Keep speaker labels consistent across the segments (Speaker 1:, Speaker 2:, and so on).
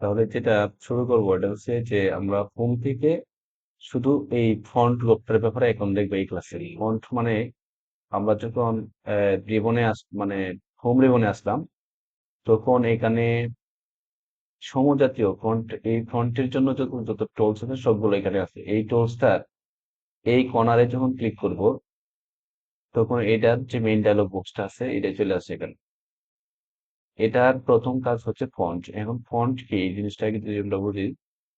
Speaker 1: তাহলে যেটা শুরু করব, এটা হচ্ছে যে আমরা হোম থেকে শুধু এই ফন্ট লোকটার ব্যাপারে এখন দেখব এই ক্লাসে ফন্ট মানে আমরা যখন রিবনে আস মানে হোম রিবনে আসলাম, তখন এখানে সমজাতীয় ফন্ট এই ফন্টের জন্য যত যত টুলস আছে সবগুলো এখানে আছে। এই টুলসটা এই কর্নারে যখন ক্লিক করব, তখন এটার যে মেইন ডায়লগ বক্সটা আছে এটা চলে আসে এখানে। এটার প্রথম কাজ হচ্ছে ফন্ট এখন ফন্ট কি? এই জিনিসটাকে যদি আমরা বুঝি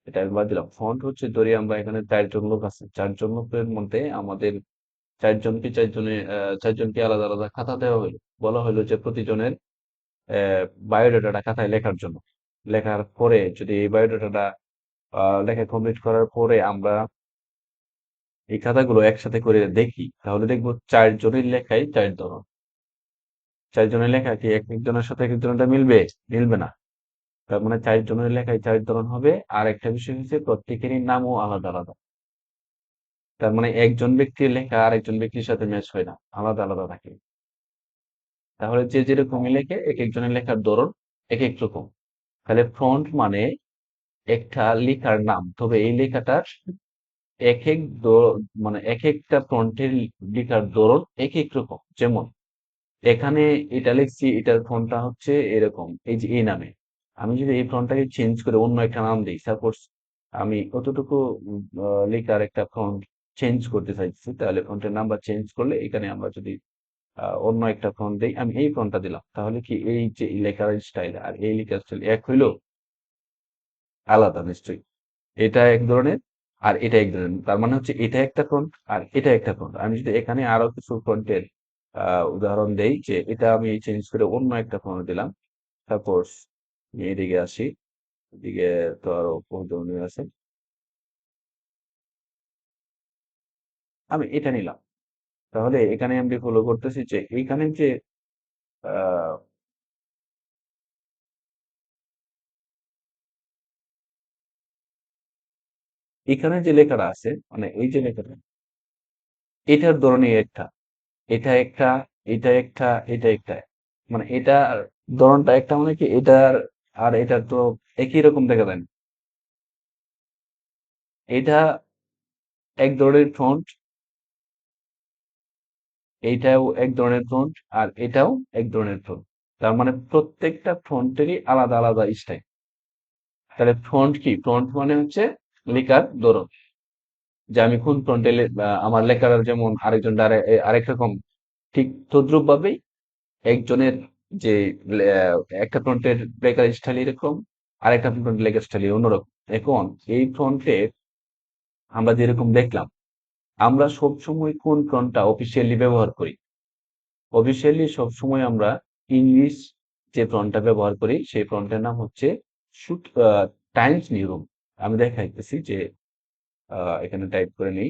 Speaker 1: এটা একবার দিলাম। ফন্ট হচ্ছে ধরি আমরা এখানে চারজন লোক আছে। চারজন লোকের মধ্যে আমাদের চারজনকে চারজনে চারজনকে আলাদা আলাদা খাতা দেওয়া হলো বলা হলো যে প্রতিজনের বায়োডাটাটা খাতায় লেখার জন্য। লেখার পরে যদি এই বায়োডাটাটা লেখা কমপ্লিট করার পরে আমরা এই খাতাগুলো একসাথে করে দেখি, তাহলে দেখব চারজনের লেখাই চার ধরন। চারজনের লেখা কি এক একজনের সাথে এক একজনটা মিলবে? মিলবে না। তার মানে চারজনের লেখায় চার ধরন হবে, আর একটা বিষয় হচ্ছে প্রত্যেকেরই নামও আলাদা আলাদা। তার মানে একজন ব্যক্তির লেখা আর একজন ব্যক্তির সাথে ম্যাচ হয় না, আলাদা আলাদা থাকে। তাহলে যে যেরকমই লেখে এক একজনের লেখার ধরন এক এক রকম। তাহলে ফ্রন্ট মানে একটা লেখার নাম, তবে এই লেখাটার এক এক মানে এক একটা ফ্রন্টের লেখার ধরন এক এক রকম, যেমন এখানে এটা লিখছি এটার ফন্টটা হচ্ছে এরকম, এই যে এই নামে। আমি যদি এই ফন্টটাকে চেঞ্জ করে অন্য একটা নাম দিই সাপোজ আমি কতটুকু লেখার একটা ফন্ট চেঞ্জ করতে চাইছি, তাহলে ফন্টের নাম্বার চেঞ্জ করলে এখানে আমরা যদি অন্য একটা ফন্ট দিই, আমি এই ফন্টটা দিলাম। তাহলে কি এই যে লেখার স্টাইল আর এই লেখার স্টাইল এক হইল? আলাদা, নিশ্চয়ই। এটা এক ধরনের আর এটা এক ধরনের। তার মানে হচ্ছে এটা একটা ফ্রন্ট আর এটা একটা ফ্রন্ট আমি যদি এখানে আরও কিছু ফ্রন্টের উদাহরণ দেই যে এটা আমি চেঞ্জ করে অন্য একটা ফ্রন্ট দিলাম। সাপোজ এদিকে আসি, এদিকে তো আরও বহুত আছে। আমি এটা নিলাম। তাহলে এখানে আমি ফলো করতেছি যে এইখানে যে এখানে যে লেখাটা আছে মানে এই যে লেখাটা, এটার ধরনই একটা। এটা একটা এটা একটা এটা একটা। মানে এটা ধরনটা একটা মানে কি এটার আর এটার তো একই রকম দেখা যায় এটা এক ধরনের ফ্রন্ট এইটাও এক ধরনের ফ্রন্ট আর এটাও এক ধরনের ফ্রন্ট তার মানে প্রত্যেকটা ফ্রন্টেরই আলাদা আলাদা স্টাইল তাহলে ফ্রন্ট কি? ফ্রন্ট মানে হচ্ছে লেখার ধরন। যে আমি কোন ফ্রন্টে আমার লেখার যেমন আরেকজন আরেক রকম, ঠিক তদ্রুপ ভাবেই একজনের যে একটা ফ্রন্টের লেখার স্টাইল এরকম, আরেকটা ফ্রন্টের লেখার স্টাইল অন্যরকম। এখন এই ফ্রন্টে আমরা যেরকম দেখলাম, আমরা সবসময় কোন ফ্রন্টটা অফিসিয়ালি ব্যবহার করি? অফিসিয়ালি সবসময় আমরা ইংলিশ যে ফ্রন্টটা ব্যবহার করি, সেই ফ্রন্টের নাম হচ্ছে টাইমস নিউ আমি দেখাইতেছি যে এখানে টাইপ করে নিই।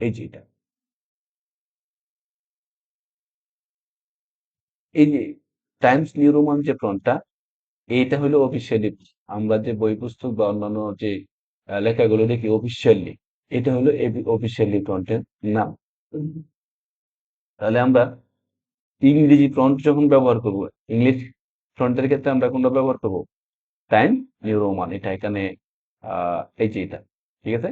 Speaker 1: এই যে এটা। এই যে টাইমস নিউ রোমান যে ফ্রন্টটা এইটা হলো অফিসিয়ালি আমরা যে বই পুস্তক বা অন্যান্য যে লেখাগুলো দেখি অফিসিয়ালি এটা হলো অফিসিয়ালি ফ্রন্টের নাম। তাহলে আমরা ইংরেজি ফ্রন্ট যখন ব্যবহার করব ইংলিশ ফ্রন্টের ক্ষেত্রে আমরা কোনটা ব্যবহার করব? টাইম নিউ রোমান এটা এখানে এই যে এটা, ঠিক আছে?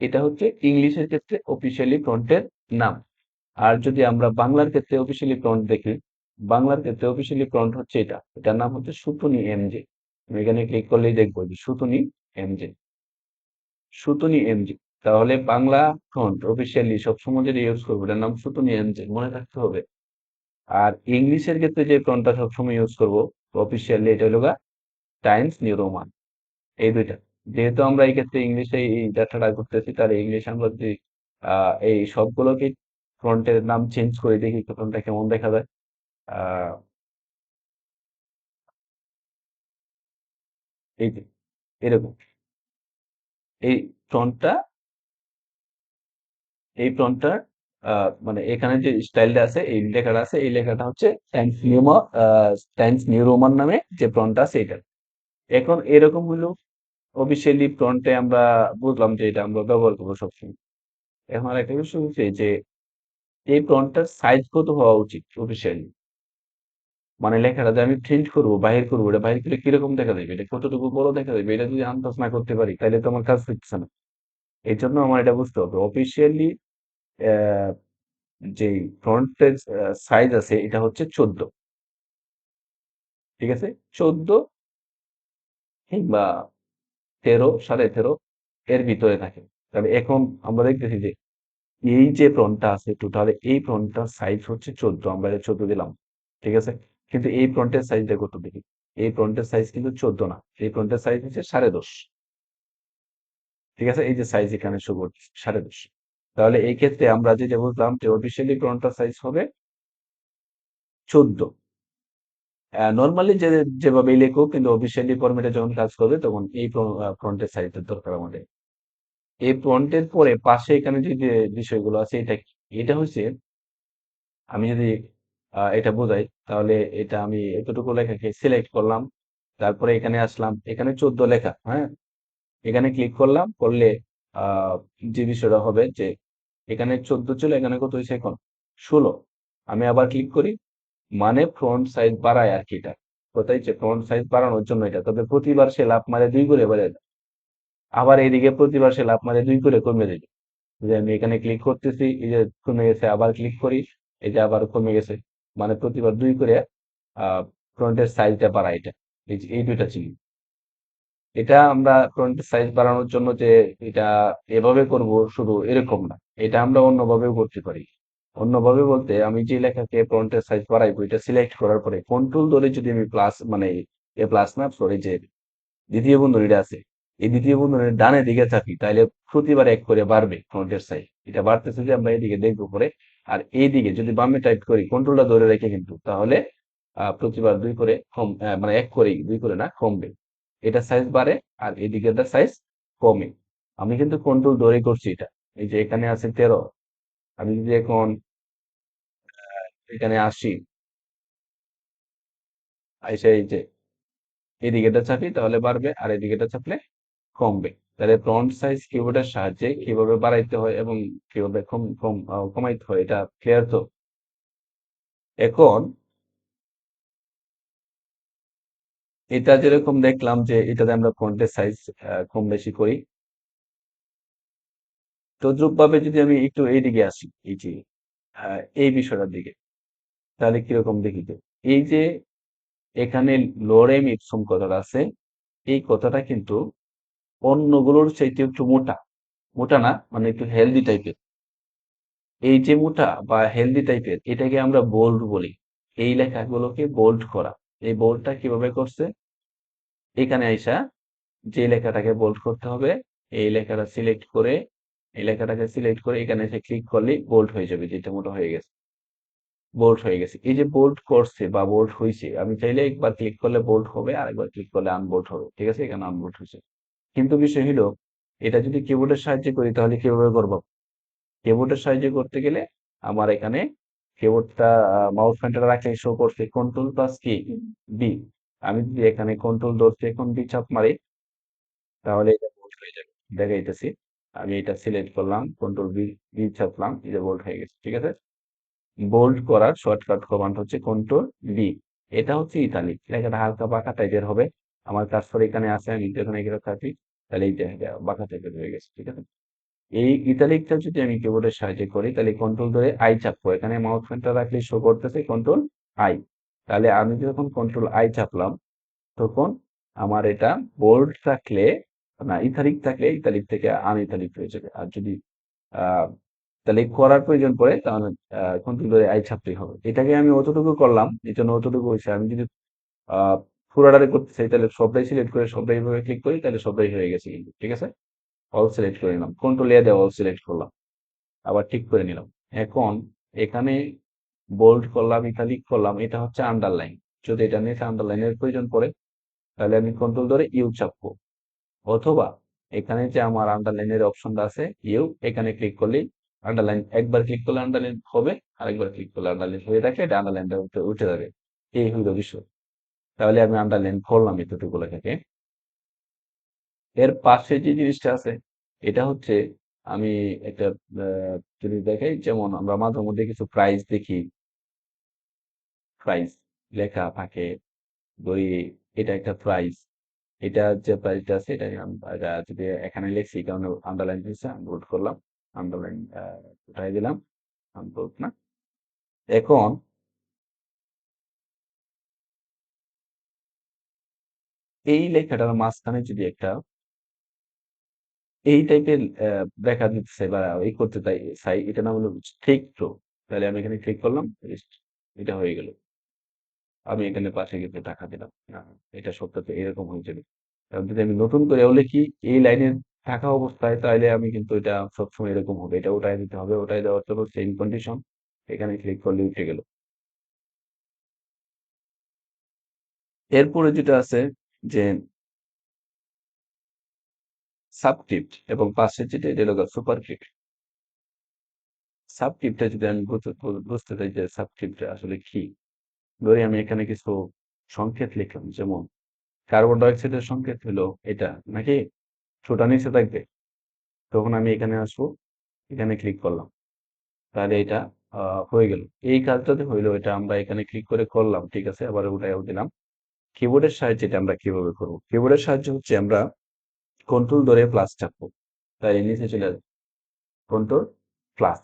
Speaker 1: এটা হচ্ছে ইংলিশের ক্ষেত্রে অফিসিয়ালি ফ্রন্টের নাম। আর যদি আমরা বাংলার ক্ষেত্রে অফিসিয়ালি ফ্রন্ট দেখি, বাংলার ক্ষেত্রে অফিসিয়ালি ফ্রন্ট হচ্ছে এটা। এটার নাম হচ্ছে সুতুনি এমজে এখানে ক্লিক করলেই দেখব যে সুতুনি এমজে সুতুনি এমজে তাহলে বাংলা ফ্রন্ট অফিসিয়ালি সবসময় যদি ইউজ করব এটার নাম সুতুনি এমজে মনে রাখতে হবে। আর ইংলিশের ক্ষেত্রে যে ফ্রন্টটা সবসময় ইউজ করব অফিসিয়ালি এটা হলো টাইমস নিউ রোমান এই দুইটা। যেহেতু আমরা এই ক্ষেত্রে ইংলিশে এই ডাটাটা করতেছি, তাহলে ইংলিশ আমরা যদি এই সবগুলোকে ফ্রন্টের নাম চেঞ্জ করে দেখি ফ্রন্টটা কেমন দেখা যায়। এই যে এরকম। এই ফ্রন্টটা এই ফ্রন্টটা আহ, মানে এখানে যে স্টাইলটা আছে এই লেখাটা আছে এই লেখাটা হচ্ছে টাইমস নিউমা টাইমস নিউ রোমান নামে যে ফ্রন্টটা আছে এটা। এখন এরকম হলো অফিসিয়ালি ফ্রন্টে আমরা বুঝলাম যে এটা আমরা ব্যবহার করব সবসময়। এখন আরেকটা বিষয় হচ্ছে যে এই ফ্রন্টটার সাইজ কত হওয়া উচিত অফিসিয়ালি মানে লেখাটা যে আমি প্রিন্ট করব, বাহির করব, এটা বাহির করে কীরকম দেখা যাবে? এটা কতটুকু বড় দেখা যাবে? এটা যদি আন্দাজ না করতে পারি, তাহলে তো আমার কাজ হচ্ছে না। এই জন্য আমার এটা বুঝতে হবে। অফিসিয়ালি যে ফ্রন্টের সাইজ আছে, এটা হচ্ছে চোদ্দ। ঠিক আছে? চোদ্দ কিংবা তেরো, সাড়ে তেরো এর ভিতরে থাকে। তবে এখন আমরা দেখতেছি যে এই যে ফ্রন্টটা আছে টোটাল এই ফ্রন্টটার সাইজ হচ্ছে চোদ্দ। আমরা চোদ্দ দিলাম, ঠিক আছে? কিন্তু এই ফ্রন্টের সাইজটা কত দেখি এই ফ্রন্টের সাইজ কিন্তু চোদ্দ না। এই ফ্রন্টের সাইজ হচ্ছে সাড়ে দশ। ঠিক আছে? এই যে সাইজ এখানে শো করছে, সাড়ে দশ। তাহলে এই ক্ষেত্রে আমরা যেটা বুঝলাম যে অফিসিয়ালি ফ্রন্টটার সাইজ হবে চোদ্দ। নর্মালি যে যেভাবে লেখো, কিন্তু অফিসিয়ালি ফরম্যাটে যখন কাজ করবে তখন এই ফ্রন্টের সাইজের দরকার আমাদের। এই ফ্রন্টের পরে পাশে এখানে যে যে বিষয়গুলো আছে, এটা? এটা হচ্ছে, আমি যদি এটা বোঝাই। তাহলে এটা আমি এতটুকু লেখাকে সিলেক্ট করলাম। তারপরে এখানে আসলাম। এখানে চোদ্দ লেখা হ্যাঁ? এখানে ক্লিক করলাম, করলে যে বিষয়টা হবে যে এখানে চোদ্দ ছিল, এখানে কত হয়েছে এখন? ষোলো। আমি আবার ক্লিক করি মানে ফ্রন্ট সাইজ বাড়ায় আর কি এটা। কোথায় যে ফ্রন্ট সাইজ বাড়ানোর জন্য এটা। তবে প্রতিবার সে লাভ মারে দুই করে বেড়ে যায়। আবার এইদিকে প্রতিবার সে লাভ মারে দুই করে কমে যাবে যে আমি এখানে ক্লিক করতেছি, এই যে কমে গেছে, আবার ক্লিক করি, এই যে আবার কমে গেছে। মানে প্রতিবার দুই করে ফ্রন্টের সাইজটা বাড়ায় এটা। এই যে, এই দুইটা ছিল এটা আমরা ফ্রন্টের সাইজ বাড়ানোর জন্য যে, এটা এভাবে করব, শুধু এরকম না। এটা আমরা অন্যভাবেও করতে পারি। অন্যভাবে বলতে, আমি যে লেখাকে ফ্রন্টের সাইজ বাড়াইবো, এটা সিলেক্ট করার পরে কন্ট্রোল ধরে যদি আমি প্লাস মানে এ প্লাস না সরি যে দ্বিতীয় বন্ধনীটা আছে, এই দ্বিতীয় বন্ধনীর ডানে দিকে থাকি তাহলে প্রতিবার এক করে বাড়বে ফ্রন্টের সাইজ এটা বাড়তেছে যে, আমরা এদিকে দেখব পরে আর এইদিকে যদি বামে টাইপ করি কন্ট্রোলটা ধরে রেখে কিন্তু, তাহলে প্রতিবার দুই করে কম মানে এক করে দুই করে না, কমবে। এটা সাইজ বাড়ে আর এদিকে সাইজ কমে। আমি কিন্তু কন্ট্রোল ধরে করছি এটা। এই যে এখানে আছে তেরো। আমি যদি এখন এখানে আসি এই যে এদিকেটা চাপি, তাহলে বাড়বে আর এদিকেটা চাপলে কমবে। তাহলে ফ্রন্ট সাইজ কিবোর্ডের সাহায্যে কীভাবে বাড়াইতে হয় এবং কীভাবে কম কম কমাইতে হয়, এটা ক্লিয়ার তো? এখন এটা যেরকম দেখলাম যে এটাতে আমরা ফন্টের সাইজ কম বেশি করি। তদ্রুপ ভাবে যদি আমি একটু এইদিকে আসি, এই যে এই বিষয়টার দিকে, তাহলে কীরকম দেখি এই যে এখানে লোরেম ইপসম কথাটা আছে, এই কথাটা কিন্তু অন্যগুলোর চাইতে একটু মোটা। মোটা না মানে একটু হেলদি টাইপের এই যে মোটা বা হেলদি টাইপের এটাকে আমরা বোল্ড বলি। এই লেখাগুলোকে বোল্ড করা। এই বোল্ডটা কীভাবে করছে? এখানে আইসা যে লেখাটাকে বোল্ড করতে হবে, এই লেখাটা সিলেক্ট করে, এই লেখাটাকে সিলেক্ট করে এখানে এসে ক্লিক করলেই বোল্ড হয়ে যাবে, যেটা মোটা হয়ে গেছে। বোল্ড হয়ে গেছে। এই যে বোল্ড করছে বা বোল্ড হয়েছে আমি চাইলে একবার ক্লিক করলে বোল্ড হবে আর একবার ক্লিক করলে আনবোল্ড হবে। ঠিক আছে? এখানে আনবোল্ড হয়েছে। কিন্তু বিষয় হলো এটা যদি কিবোর্ডের সাহায্যে করি তাহলে কীভাবে করব? কিবোর্ডের সাহায্যে করতে গেলে আমার এখানে কিবোর্ডটা মাউস পয়েন্টার রাখলে শো করছে। কন্ট্রোল প্লাস কি বি আমি যদি এখানে কন্ট্রোল ধরছি এখন বি চাপ মারি তাহলে এটা বোল্ড হয়ে যাবে। দেখাইতেছি। আমি এটা সিলেক্ট করলাম কন্ট্রোল বি বি চাপলাম এটা বোল্ড হয়ে গেছে ঠিক আছে? বোল্ড করার শর্টকাট কমান্ড হচ্ছে কন্ট্রোল বি এটা হচ্ছে ইতালিক লেখাটা হালকা পাকা টাইপের হবে। আমার কাজটা এখানে আছে আমি যখন এখানে থাকি, তাহলে এইটা বাঁকা টাইপের হয়ে গেছে, ঠিক আছে? এই ইতালিকটা যদি আমি কিবোর্ডের সাহায্যে করি, তাহলে কন্ট্রোল ধরে আই চাপবো। এখানে মাউস পয়েন্টার রাখলে শো করতেছে কন্ট্রোল আই তাহলে আমি যখন কন্ট্রোল আই চাপলাম, তখন আমার এটা বোল্ড থাকলে, না ইতালিক থাকলে ইতালিক থেকে আন ইতালিক হয়ে যাবে। আর যদি তাহলে করার প্রয়োজন পড়ে, তাহলে কন্ট্রোল ধরে আই ছাপতেই হবে। এটাকে আমি অতটুকু করলাম এই জন্য অতটুকু হয়েছে। আমি যদি আহ পুরাটারে করতে চাই তাহলে সবটাই সিলেক্ট করে, সবটাই ভাবে ক্লিক করি, তাহলে সবটাই হয়ে গেছে কিন্তু, ঠিক আছে? অল সিলেক্ট করে নিলাম। কন্ট্রোল এ দিয়ে অল সিলেক্ট করলাম। আবার ঠিক করে নিলাম। এখন এখানে বোল্ড করলাম ইতালিক করলাম, এটা হচ্ছে আন্ডারলাইন যদি এটা নিয়ে আন্ডারলাইনের প্রয়োজন পড়ে, তাহলে আমি কন্ট্রোল ধরে ইউ চাপবো। অথবা এখানে যে আমার আন্ডারলাইনের অপশনটা আছে ইউ এখানে ক্লিক করলেই আন্ডারলাইন একবার ক্লিক করলে আন্ডারলাইন হবে, আরেকবার ক্লিক করলে আন্ডারলাইন হয়ে থাকে, এটা আন্ডারলাইনটা উঠে উঠে যাবে। এই হলো বিষয়। তাহলে আমি আন্ডারলাইন করলাম এতটুকু লেখাকে এর পাশে যে জিনিসটা আছে, এটা হচ্ছে আমি একটা যদি দেখাই, যেমন আমরা মাঝে মধ্যে কিছু প্রাইস দেখি। প্রাইস লেখা থাকে ধরি এটা একটা প্রাইস এটা যে প্রাইসটা আছে এটা আম- যদি এখানে লিখছি কারণ আন্ডারলাইন দিয়েছে আনবোল্ড করলাম আন্ডারলাইন উঠাই দিলাম আনবোল্ড না। এখন এই লেখাটার মাঝখানে যদি একটা এই টাইপের দেখা দিতে চাই বা এই করতে চাই এটা নাম হলো ঠিক প্রো। তাহলে আমি এখানে ক্লিক করলাম এটা হয়ে গেল। আমি এখানে পাশে গিয়ে টাকা দিলাম এটা সত্যতে এরকম হয়ে যাবে। যদি আমি নতুন করে লিখি, এই লাইনের থাকা অবস্থায় তাহলে আমি কিন্তু এটা সবসময় এরকম হবে। এটা ওটাই দিতে হবে, ওটাই দেওয়ার জন্য সেম কন্ডিশন এখানে ক্লিক করলে উঠে গেল। এরপরে যেটা আছে যে সাবস্ক্রিপ্ট এবং পাশে যেটা, এটা হলো সুপারস্ক্রিপ্ট সাবস্ক্রিপ্টটা যদি আমি বুঝতে চাই যে সাবস্ক্রিপ্টটা আসলে কি, ধরি আমি এখানে কিছু সংকেত লিখলাম, যেমন কার্বন ডাইঅক্সাইডের সংকেত হলো এটা, নাকি? ছোটা নিচে থাকবে। তখন আমি এখানে আসব, এখানে ক্লিক করলাম। তাহলে এটা হয়ে গেল। এই কাজটাতে হইল, এটা আমরা এখানে ক্লিক করে করলাম, ঠিক আছে? আবার ওটাও দিলাম। কিবোর্ডের সাহায্যে এটা আমরা কীভাবে করব? কিবোর্ডের সাহায্য হচ্ছে আমরা কন্ট্রোল ধরে প্লাস চাপবো। তাই নিচে চলে যাবে কন্ট্রোল প্লাস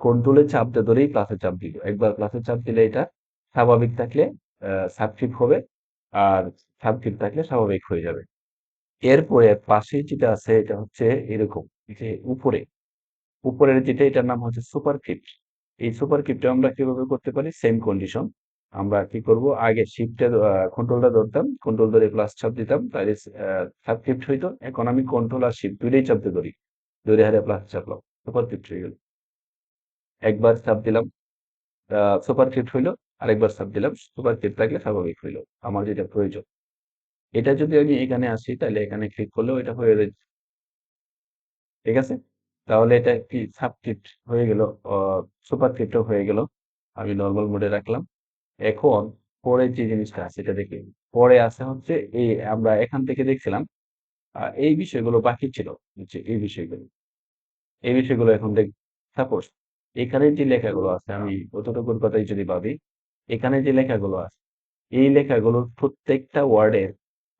Speaker 1: কন্ট্রোলে চাপ দিয়ে ধরেই প্লাসে চাপ দিব একবার প্লাসে চাপ দিলে এটা স্বাভাবিক থাকলে সাবস্ক্রিপ্ট হবে আর সাবস্ক্রিপ্ট থাকলে স্বাভাবিক হয়ে যাবে। এরপরে পাশে যেটা আছে, এটা হচ্ছে এরকম। যে উপরে, উপরের যেটা এটার নাম হচ্ছে সুপারস্ক্রিপ্ট এই সুপারস্ক্রিপ্টে আমরা কীভাবে করতে পারি? সেম কন্ডিশন আমরা কি করব? আগে শিফটে কন্ট্রোলটা ধরতাম কন্ট্রোল ধরে প্লাস চাপ দিতাম, তাহলে সাবস্ক্রিপ্ট হইতো। এখন আমি কন্ট্রোল আর শিফট দুইটাই চাপতে ধরি। ধরে হারে প্লাস চাপলাম সুপারস্ক্রিপ্ট হয়ে গেল। একবার চাপ দিলাম সুপারস্ক্রিপ্ট হইল, আরেকবার চাপ দিলাম সুপারস্ক্রিপ্ট থাকলে স্বাভাবিক হইল, আমার যেটা প্রয়োজন। এটা যদি আমি এখানে আসি, তাহলে এখানে ক্লিক করলেও এটা হয়ে যাবে ঠিক আছে? তাহলে এটা কি সাবস্ক্রিপ্ট হয়ে গেল সুপার সুপারস্ক্রিপ্টও হয়ে গেল। আমি নর্মাল মোডে রাখলাম। এখন পরে যে জিনিসটা আছে, এটা দেখি। পরে আছে হচ্ছে এই আমরা এখান থেকে দেখছিলাম এই বিষয়গুলো বাকি ছিল হচ্ছে এই বিষয়গুলো। এই বিষয়গুলো এখন দেখ সাপোজ এখানে যে লেখাগুলো আছে, আমি অতটুকুর কথাই যদি ভাবি, এখানে যে লেখাগুলো আছে, এই লেখাগুলোর প্রত্যেকটা ওয়ার্ডের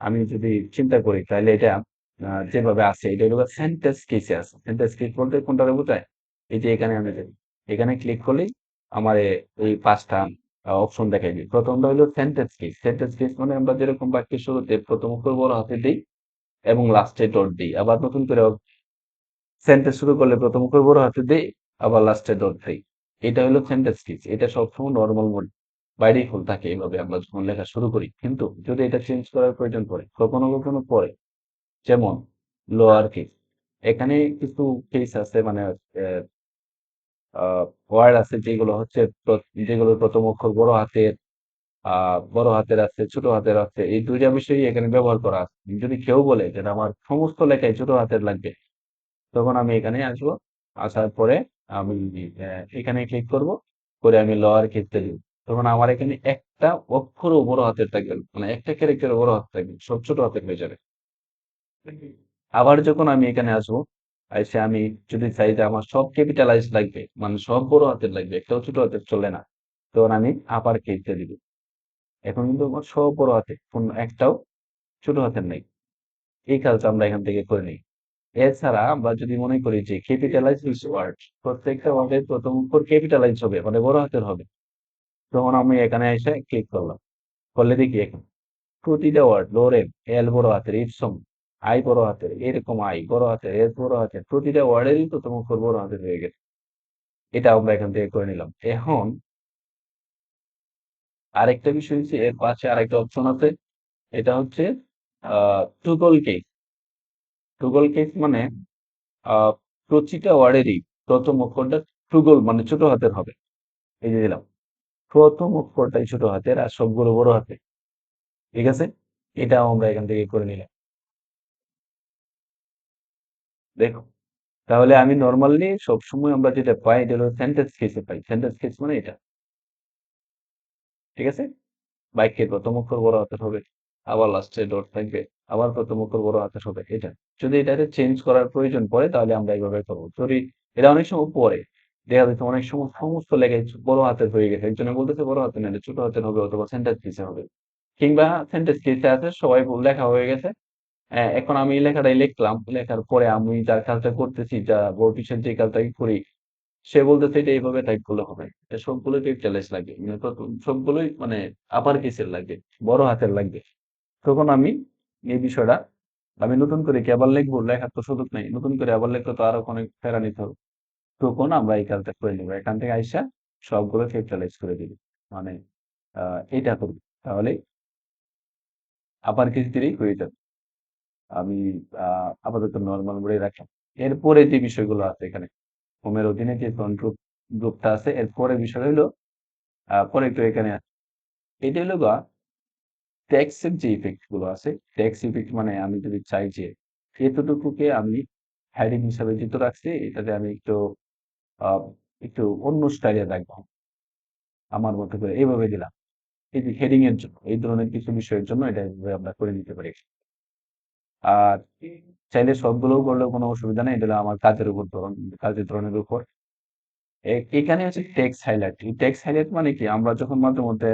Speaker 1: আমি যদি চিন্তা করি, তাহলে এটা যেভাবে আছে, এটা হলো সেন্টেন্স কেসে আছে। সেন্টেন্স কেস বলতে কোনটা বোঝায়? এই যে এখানে আমি এখানে ক্লিক করলেই আমার এই পাঁচটা অপশন দেখাই দিই। প্রথমটা হলো সেন্টেন্স কেস সেন্টেন্স কেস মানে আমরা যেরকম বাক্যের শুরুতে প্রথম অক্ষর বড় হাতে দিই এবং লাস্টে ডট দিই। আবার নতুন করে সেন্টেন্স শুরু করলে প্রথম অক্ষর বড় হাতে দিই, আবার লাস্টে ডট দিই। এটা হলো সেন্টেন্স কেস এটা সবসময় নর্মাল মোড বাই ডিফল্ট থাকে এইভাবে আমরা যখন লেখা শুরু করি। কিন্তু যদি এটা চেঞ্জ করার প্রয়োজন পড়ে, কখনো কখনো পড়ে, যেমন লোয়ার কেস এখানে কিছু কেস আছে মানে ওয়ার্ড আছে যেগুলো হচ্ছে যেগুলো প্রথম অক্ষর বড় হাতের বড় হাতের আছে, ছোট হাতের আছে, এই দুইটা বিষয়ই এখানে ব্যবহার করা আছে। যদি কেউ বলে যে আমার সমস্ত লেখায় ছোট হাতের লাগবে, তখন আমি এখানে আসব, আসার পরে আমি এখানে ক্লিক করব, করে আমি লোয়ার কেসে দিব তখন আমার এখানে একটা অক্ষরও বড় হাতের থাকবে মানে একটা ক্যারেক্টার বড় হাত থাকবে, সব ছোট হাতের হয়ে যাবে। আবার যখন আমি এখানে আসব এসে আমি যদি চাই যে আমার সব ক্যাপিটালাইজ লাগবে মানে সব বড় হাতের লাগবে, একটাও ছোট হাতের চলে না, তখন আমি আপার কেসে দিব। এখন কিন্তু আমার সব বড় হাতে কোন একটাও ছোট হাতের নেই। এই কাজটা আমরা এখান থেকে করে নিই। এছাড়া আমরা যদি মনে করি যে ক্যাপিটালাইজ ওয়ার্ড প্রত্যেকটা ওয়ার্ডের প্রথম অক্ষর ক্যাপিটালাইজ হবে মানে বড় হাতের হবে। তখন আমি এখানে এসে ক্লিক করলাম। করলে দেখি এখন, প্রতিটা ওয়ার্ড লোরেম এল বড় হাতের ইপসম আই বড় হাতের, এরকম আই বড় হাতের এস বড় হাতের, প্রতিটা ওয়ার্ডেরই প্রথম অক্ষর বড় হাতের হয়ে গেছে। এটা আমরা এখান থেকে করে নিলাম। এখন আরেকটা বিষয় হচ্ছে, এর পাশে আরেকটা অপশন আছে, এটা হচ্ছে টুগল কেস টুগল কেস মানে প্রতিটা ওয়ার্ডেরই প্রথম অক্ষরটা টুগল মানে ছোট হাতের হবে। এই যে দিলাম, প্রথম অক্ষরটাই ছোট হাতের আর সবগুলো বড় হাতে ঠিক আছে? এটাও আমরা এখান থেকে করে নিলাম। দেখো, তাহলে আমি নর্মালি সবসময় আমরা যেটা পাই এটা হলো সেন্টেন্স কেসে পাই। সেন্টেন্স কেস মানে এটা। ঠিক আছে? বাক্যের প্রথম অক্ষর বড় হাতের হবে? আবার লাস্টে ডট থাকবে। আবার প্রথম অক্ষর বড় হাতের হবে? এটা। যদি এটাকে চেঞ্জ করার প্রয়োজন পড়ে, তাহলে আমরা এইভাবে করব। যদি এটা অনেক সময় পরে দেখা যাচ্ছে অনেক সময় সমস্ত লেখায় বড় হাতের হয়ে গেছে। একজনে বলতেছে বড় হাতের না ছোট হাতের হবে অথবা সেন্টেন্স কেসে হবে। কিংবা সেন্টেন্স কেসে আছে, সবাই ভুল লেখা হয়ে গেছে। এখন আমি লেখাটাই লিখলাম। লেখার পরে আমি যার কাজটা করতেছি, যা বোর্ড যে কাজটা করি, সে বলতেছে এটা এইভাবে টাইপ করলে হবে। সবগুলোই চ্যালেঞ্জ লাগে। মানে সবগুলোই মানে আপার কেসের লাগবে বড় হাতের লাগবে। তখন আমি এই বিষয়টা, আমি নতুন করে কি আবার লিখব? লেখার তো সুযোগ নেই। নতুন করে আবার লিখতে তো আরও অনেক ফেরা নিতে হবে। তখন আমরা এই কাজটা করে নিবো। এখান থেকে আইসা সবগুলো ক্যাপিটালাইজ করে দিবি। মানে এটা করবি। তাহলে আপার কেস দিলেই হয়ে যাবে। আমি আপাতত নর্মাল মোডে রাখলাম এরপরে যে বিষয়গুলো আছে এখানে হোমের অধীনে যে ফ্রন্ট গ্রুপ গ্রুপটা আছে এরপরে বিষয় আহ, পরে একটু এখানে আছে। এটা হলো গা ট্যাক্সের যে ইফেক্টগুলো আছে ট্যাক্স ইফেক্ট মানে আমি যদি চাই যে এতটুকুকে আমি হেডিং হিসাবে যুক্ত রাখছি এটাতে আমি একটু একটু অন্য স্টাইলে রাখব। আমার মতো করে এইভাবে দিলাম। এই যে হেডিং এর জন্য এই ধরনের কিছু বিষয়ের জন্য এটা আমরা করে নিতে পারি। আর চাইলে সবগুলো করলেও কোনো অসুবিধা নেই এটা আমার কাজের উপর ধরন, কাজের ধরনের উপর। এখানে হচ্ছে টেক্স হাইলাইট এই টেক্সট হাইলাইট মানে কি? আমরা যখন মাঝে মধ্যে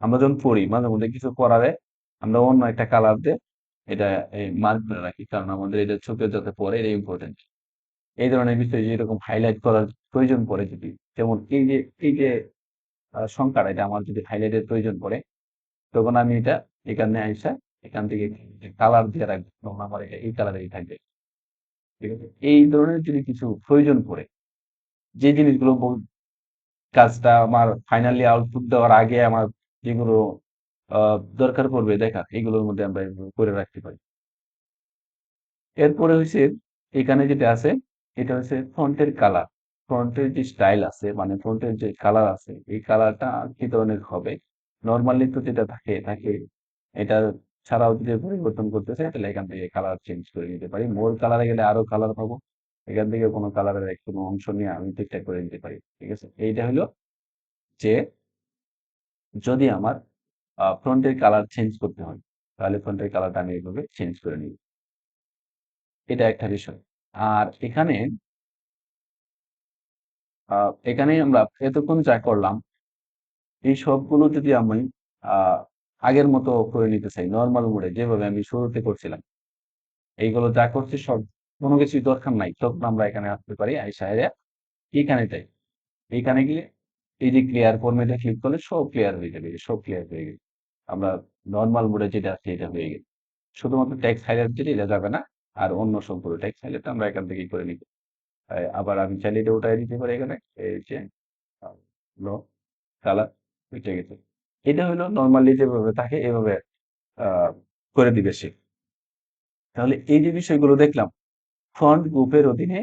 Speaker 1: আমরা যখন পড়ি, মাঝে মধ্যে কিছু পড়ারে আমরা অন্য একটা কালার দিয়ে এটা মার্ক করে রাখি, কারণ আমাদের এটা চোখে যাতে পড়ে এটা ইম্পর্টেন্ট এই ধরনের বিষয় এরকম হাইলাইট করার প্রয়োজন পড়ে যদি, যেমন এই যে এই যে সংখ্যাটা, এটা আমার যদি হাইলাইটের প্রয়োজন পড়ে, তখন আমি এটা এখানে আইসা এখান থেকে কালার দিয়ে রাখব তখন আমার এটা, এই কালারেই থাকবে। ঠিক আছে? এই ধরনের যদি কিছু প্রয়োজন পড়ে, যে জিনিসগুলো কাজটা আমার ফাইনালি আউটপুট দেওয়ার আগে আমার যেগুলো দরকার পড়বে, দেখা এগুলোর মধ্যে আমরা করে রাখতে পারি। এরপরে হচ্ছে এখানে যেটা আছে, এটা হচ্ছে ফ্রন্টের কালার ফ্রন্টের যে স্টাইল আছে মানে ফ্রন্টের যে কালার আছে, এই কালারটা কি ধরনের হবে? নর্মালি তো যেটা থাকে থাকে, এটা ছাড়াও যদি পরিবর্তন করতে চাই তাহলে এখান থেকে কালার চেঞ্জ করে নিতে পারি। মোর কালারে গেলে আরও কালার পাবো। এখান থেকে কোনো কালারের কোনো অংশ নিয়ে আমি ঠিকঠাক করে নিতে পারি, ঠিক আছে? এইটা হলো যে, যদি আমার ফ্রন্টের কালার চেঞ্জ করতে হয়, তাহলে ফ্রন্টের কালারটা আমি এইভাবে চেঞ্জ করে নিই এটা একটা বিষয়। আর এখানে এখানে আমরা এতক্ষণ যা করলাম, এই সবগুলো যদি আমি আগের মতো করে নিতে চাই নর্মাল মোডে যেভাবে আমি শুরুতে করছিলাম। এইগুলো যা করছি সব, কোনো কিছুই দরকার নাই। তখন আমরা এখানে আসতে পারি, আইসা এইখানে তাই এইখানে গিয়ে এই যে ক্লিয়ার ফরম্যাটে ক্লিক করলে সব ক্লিয়ার হয়ে যাবে, সব ক্লিয়ার হয়ে গেছে। আমরা নর্মাল মোডে যেটা আছে, এটা হয়ে গেছে। শুধুমাত্র ট্যাক্স হাইলাইট যেটা এটা যাবে না, আর অন্য সবগুলো ট্যাক্স হাইলাইট আমরা এখান থেকেই করে নিতে আবার আমি চাইলে এটা ওটাই দিতে পারি এখানে। এই যে কালার উঠে গেছে। এটা হলো নর্মালি যেভাবে থাকে এভাবে করে দিবে সে। তাহলে এই যে বিষয়গুলো দেখলাম ফ্রন্ট গ্রুপের অধীনে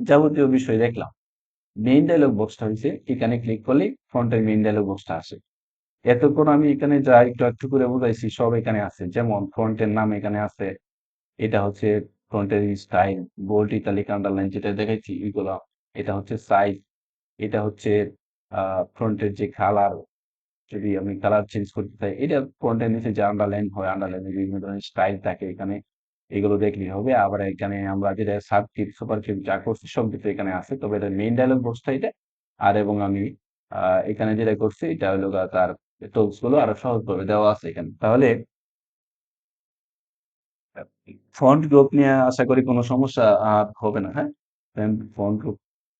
Speaker 1: যাবতীয় বিষয় দেখলাম। মেইন ডায়লগ বক্সটা হয়েছে এখানে ক্লিক করলে ফ্রন্টের মেইন ডায়লগ বক্সটা আসে। এতক্ষণ আমি এখানে যা একটু একটু করে বোঝাইছি, সব এখানে আছে। যেমন ফ্রন্টের নাম এখানে আছে, এটা হচ্ছে ফ্রন্টের স্টাইল বোল্ড ইতালিক আন্ডারলাইন যেটা দেখাইছি, এগুলো, এটা হচ্ছে সাইজ এটা হচ্ছে ফ্রন্টের যে কালার যদি আমি কালার চেঞ্জ করতে চাই, এটা ফ্রন্টের নিচে যে আন্ডারলাইন হয় আন্ডারলাইনে বিভিন্ন ধরনের স্টাইল থাকে এখানে, এগুলো দেখলেই হবে। আবার এখানে আমরা যেটা সাবকিপ সুপারকিপ যা করছি, সব কিছু এখানে আছে। তবে এটা মেইন ডায়লগ বক্সটা এটা। আর এবং আমি এখানে যেটা করছি, এটা হলো তার টুলসগুলো আরও সহজভাবে দেওয়া আছে এখানে। তাহলে ফন্ট গ্রুপ নিয়ে আশা করি কোনো সমস্যা হবে না হ্যাঁ? ফন্ট গ্রুপ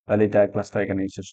Speaker 1: তাহলে এটা ক্লাসটা এখানে শেষ।